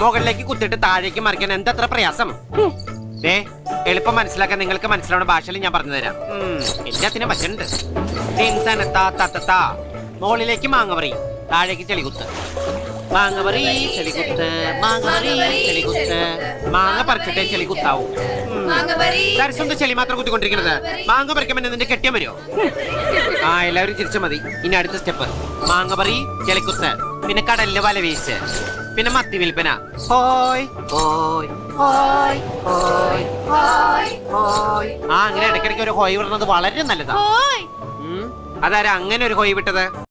മുകളിലേക്ക് കുത്തിട്ട് താഴേക്ക് മറിക്കാൻ എന്തത്ര പ്രയാസം? ഏ എളുപ്പം മനസ്സിലാക്കാൻ നിങ്ങൾക്ക് മനസ്സിലാവുന്ന ഭാഷയിൽ ഞാൻ പറഞ്ഞു തരാം. എല്ലാത്തിനും പറ്റുന്നുണ്ട്. മുകളിലേക്ക് മാങ്ങ പറയും. താഴേക്ക് ചെളികുത്ത്. മാങ്ങ പറി ചെളികുത്ത്. മാങ്ങ ചെളികുത്ത്. മാങ്ങ പറിച്ചിട്ടേ ചെളികുത്താവും. ചെളി മാത്രം കുത്തിക്കൊണ്ടിരിക്കുന്നത് മാങ്ങ പറിക്കുമ്പോൾ നിന്റെ കെട്ടിയം വരുമോ ആ എല്ലാവരും തിരിച്ചു മതി. ഇനി അടുത്ത സ്റ്റെപ്പ്. മാങ്ങ പറി ചെളിക്കുത്ത് പിന്നെ കടലിൽ വല വീശ്. പിന്നെ മത്തി വിൽപ്പന. ഹോയ് ഹോയ് ഹോയ് ഹോയ് ഹോയ് ഹോയ്. ആ അങ്ങനെ ഇടയ്ക്കിടയ്ക്ക് ഒരു ഹോയ് വിടുന്നത് വളരെ നല്ലതാ. ഓയ് ഉം. അതാരാ അങ്ങനെ ഒരു ഹോയ് വിട്ടത്?